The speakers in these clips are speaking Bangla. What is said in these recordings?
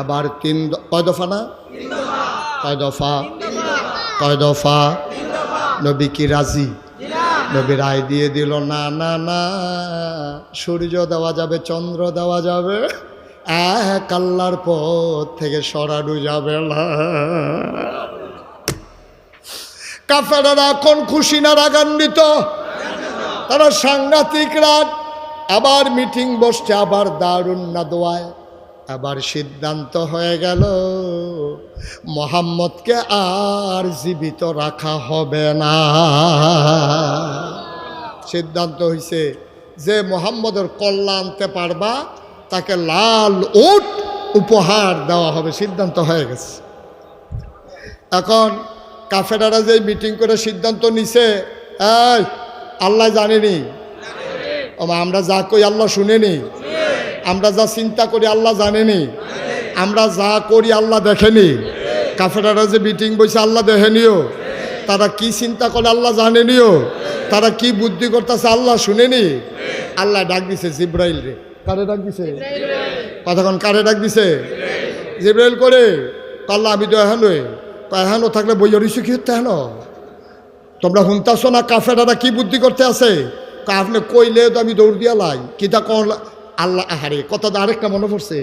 আবার তিন কয় দফা না? কয় দফা। কয় দফা। নবী কি রাজি? নবী রায় দিয়ে দিল, না না না, সূর্য দেওয়া যাবে, চন্দ্র দেওয়া যাবে, এক আল্লাহর পথ থেকে সরানো যাবে না। কাফেরারা এখন খুশি না, রাগান্বিত। তারা সাংঘাতিক রাত আবার মিটিং বসছে, আবার দারুণ না দোয়ায়। আবার সিদ্ধান্ত হয়ে গেল মোহাম্মদকে আর জীবিত রাখা হবে না। সিদ্ধান্ত হয়েছে যে মোহাম্মদের কল্যাণ আনতে পারবা তাকে লাল উট উপহার দেওয়া হবে। সিদ্ধান্ত হয়ে গেছে। এখন কাফেরারা যে মিটিং করে সিদ্ধান্ত নিছে এই আল্লাহ জানেনি? আমরা যা কই আল্লাহ শুনেনি? আমরা যা চিন্তা করি আল্লাহ জানেনি। আমরা যা করি আল্লাহ দেখেনি। কাফেরারা যে মিটিং বসে আল্লাহ দেখেনিও। তারা কি চিন্তা করে আল্লাহ জানেনিও। তারা কি বুদ্ধি করতেছে আল্লাহ শুনেনি। আল্লাহ ডাক দিছে, জিব্রাইল রে। কারে ডাক দিছে? কতক্ষণ কারে ডাক দিছে? জিব্রাইল করে কাল্লা আমি তো এহানো থাকলে বইয়া রইছি কি হতে হেন তোমরা শুনতাছো না কাফেরারা কি বুদ্ধি করতে আছে? আপনি কইলে তো আমি দৌড় দিয়া লাই। কিতা কল আল্লাহ আহারে কথা আরেকটা মনে পড়ছে।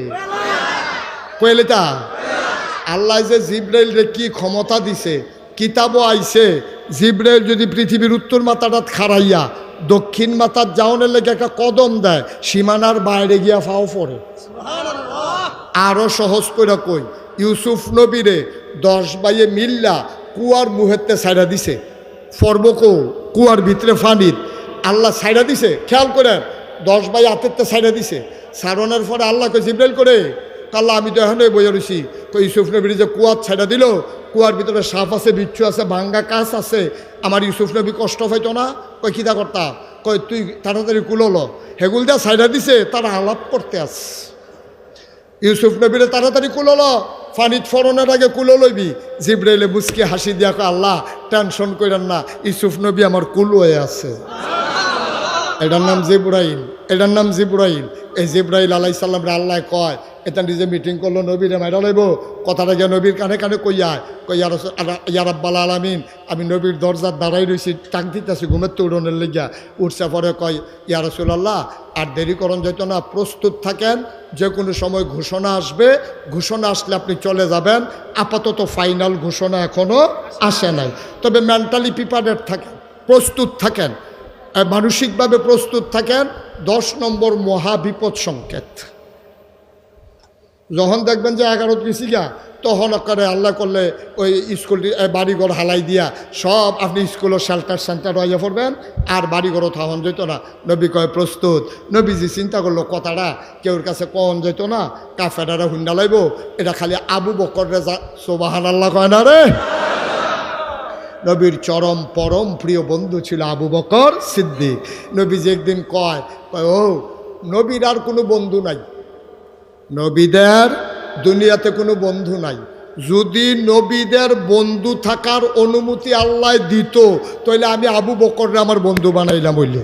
কইলে তা আল্লাহ যে জিব্রাইল রে কি ক্ষমতা দিছে কিতাবও আইছে জিব্রাইল যদি পৃথিবীর উত্তর মাথাটা খাড়াইয়া দক্ষিণ মাথার যাওনের লেগে একটা কদম দেয় সীমানার বাইরে গিয়া ফাও পড়ে। আরও সহজ করে কই ইউসুফ নবীরে দশ বাইয়ে মিল্লা কুয়ার মুহেতে সাইডা দিছে। ফর্বকো কুয়ার ভিতরে ফানিত আল্লাহ সাইডা দিছে খেয়াল করে দশ বাই হাতেরতে সাইডা দিছে। সারনের পরে আল্লাহ কই জিব্রাইল করে? কাল্লা আমি তো এখনই বইয়া রইছি। কই ইউসুফ নবীর যে কুয়ার ছাইডা দিল কুয়ার ভিতরে সাপ আছে বিচ্ছু আছে ভাঙ্গা কাছ আছে আমার ইউসুফ নবী কষ্ট পাইতো না? কই কিতা করতা? কই তুই তাড়াতাড়ি কুলোল হেগুল দিয়া সাইডা দিছে তারা আলাপ করতে আস। ইউসুফ নবীরে তাড়াতাড়ি কুলোল ফানিত ফরনের আগে কুলো লইবি। জিব্রাইলে মুসকি হাসি দিয়া কয়, আল্লাহ টেনশন কইরেন না ইউসুফ নবী আমার কুল হয়ে আছে। এটার নাম জিব্রাইল। এটার নাম জিব্রাইল। এই জিব্রাইল আলাই সাল্লাম আল্লাহ কয়, এটা নিজে মিটিং করল নবীরে মাইরা লইব। কথাটা গিয়ে নবীর কানে কানে কইয়া কই ইয়ার আব্বাল আলামিন, আমি নবীর দরজার দাঁড়াই রয়েছি টাক দিতেছি ঘুমের তো উড়নের লেগিয়া। উঠছে পরে কয়, ইয়া রসুল্লাহ আর দেরি করণ যেত না, প্রস্তুত থাকেন যে কোনো সময় ঘোষণা আসবে। ঘোষণা আসলে আপনি চলে যাবেন। আপাতত ফাইনাল ঘোষণা এখনও আসে নাই। তবে মেন্টালি প্রিপারেড থাকেন, প্রস্তুত থাকেন। মানসিকভাবে প্রস্তুত থাকেন। দশ নম্বর মহাবিপদ সংকেত। যখন দেখবেন যে এগারো গা তখন করে আল্লাহ করলে ওই স্কুলটি বাড়িঘর হালাই দিয়া সব আপনি স্কুলের শেল্টার সেন্টার হয়ে পড়বেন। আর বাড়িঘরও তখন যেত না। নবী কয়, প্রস্তুত। নবীজি চিন্তা করল, কথাটা কেউর কাছে কন যেত না? কাফেরারা হুন্ডা লাইব। এটা খালি আবু বকর রেজা সোবাহান আল্লাহ কয় না রে? নবীর চরম পরম প্রিয় বন্ধু ছিল আবু বকর সিদ্দিক। যে একদিন কয় কয়, ও নবীর আর কোনো বন্ধু নাই। নবীদের দুনিয়াতে কোনো বন্ধু নাই। যদি নবীদের বন্ধু থাকার অনুমতি আল্লাহ দিত তাহলে আমি আবু বকররা আমার বন্ধু বানাইলাম বললে